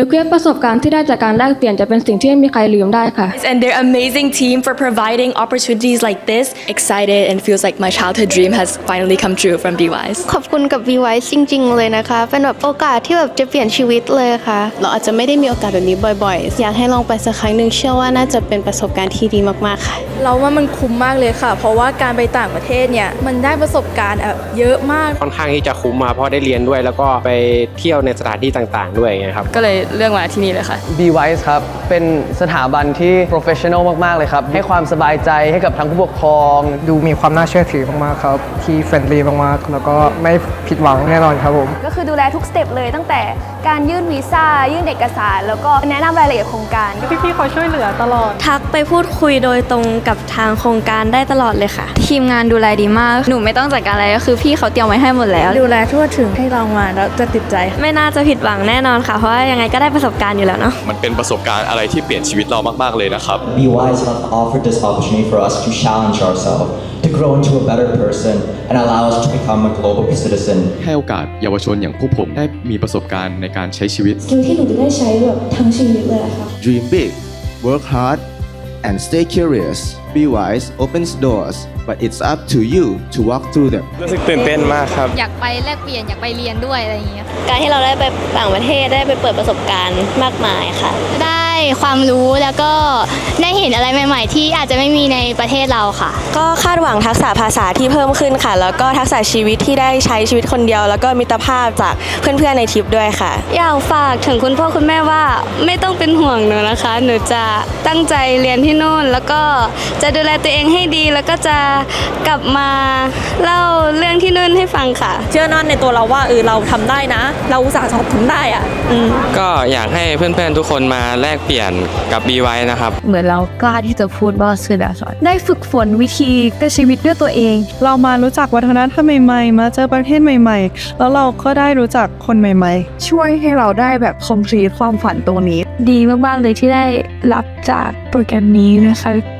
หนูคิดว่าประสบการณ์ที่ได้จากการแลกเปลี่ยนจะเป็นสิ่งที่ไม่มีใครลืมได้ค่ะ and their amazing team for providing opportunities like this. Excited and feels like my childhood dream has finally come true from BWise. ขอบคุณกับ VY จริง ๆ เลยนะคะ เป็นแบบโอกาสที่แบบจะเปลี่ยนชีวิตเลยค่ะ เราอาจจะไม่ได้มีโอกาสแบบนี้บ่อยๆ อยากให้ลองไปสักครั้งหนึ่งเชื่อว่าน่าจะเป็นประสบการณ์ที่ดีมากๆค่ะ เราว่ามันคุ้มมากเลยค่ะ เพราะว่าการไปต่างประเทศเนี่ยมันได้ประสบการณ์แบบเยอะมาก ค่อนข้างที่จะคุ้มมาเพราะได้เรียนด้วย แล้วก็ไปเที่ยวในสถานที่ต่างๆ ด้วยอย่างเงี้ยครับ ก็เลยเลือกมาที่นี่เลยค่ะ b w i s e ครับ เป็นสถาบันที่ professional มาก ๆ เลยครับ ให้ความสบายใจให้กับทั้งผู้ปกครอง ดูมีความน่าเชื่อถือมาก ๆ ครับ ที่เฟรนลี่มาก ๆ แล้วก็ไม่ผิดหวังแน่นอนครับผม ก็คือดูแลทุกสเต็ปเลยตั้งแต่การยื่นวีซ่า ยื่นเอกสาร แล้วก็แนะนำรายละเอียดโครงการพี่ๆเขาช่วยเหลือตลอด ทักไปพูดคุยโดยตรงกับทางโครงการได้ตลอดเลยค่ะ ทีมงานดูแลดีมาก หนูไม่ต้องจัดการอะไรก็คือพี่เขาเตรียมไว้ให้หมดแล้ว ดูแลทั่วถึงให้เรามาแล้วจะติดใจ ไม่น่าจะผิดหวังแน่นอนค่ะ เพราะว่ายังไงก็ได้ประสบการณ์อยู่แล้วเนาะ มันเป็นประสบการณ์อะไรที่เปลี่ยนชีวิตเรามาก ๆ เลยนะครับ BWise have offered this opportunity for us to challenge ourselves, to grow into a better person, and allow us to become a global citizen. ให้โอกาสเยาวชนอย่างพวกผมได้มีประสบการณ์ในการใช้ชีวิต สกิลที่หนูจะได้ใช้แบบทั้งชีวิตเลยค่ะ Dream big, work hard, and stay curious. Be wise opens doors, but it's up to you to walk through them. รู้สึกตื่นเต้นมากครับ อยากไปแลกเปลี่ยนอยากไปเรียนด้วยอะไรอย่างเงี้ยการที่เราได้ไปต่างประเทศได้ไปเปิดประสบการณ์มากมายค่ะ ได้ ความรู้แล้วก็ได้เห็นอะไรใหม่ ๆ ที่อาจจะไม่มีในประเทศเราค่ะ ก็คาดหวังทักษะภาษาที่เพิ่มขึ้นค่ะ แล้วก็ทักษะชีวิตที่ได้ใช้ชีวิตคนเดียว แล้วก็มิตรภาพจากเพื่อนๆในทริปด้วยค่ะ อยากฝากถึงคุณพ่อคุณแม่ว่าไม่ต้องเป็นห่วงหนูนะคะ หนูจะตั้งใจเรียนที่นู่น แล้วก็จะดูแลตัวเองให้ดี แล้วก็จะกลับมาเล่าเรื่องที่นู่นให้ฟังค่ะ เชื่อมั่นในตัวเราว่าเออเราทำได้นะ เราอุตส่าห์ทำได้อะก็อยากให้เพื่อนๆทุกคนมาแลกเปลี่ยนกับ BWise นะครับ เหมือนเรากล้าที่จะพูดว่าสื่อดาสอนได้ฝึกฝนวิธีการชีวิตด้วยตัวเอง เรามารู้จักวัฒนธรรมใหม่ๆ มาเจอประเทศใหม่ ๆ แล้วเราก็ได้รู้จักคนใหม่ ๆ ช่วยให้เราได้แบบคอมพลีทความฝันตรงนี้ ดีมากๆเลยที่ได้รับจากโปรแกรมนี้นะคะ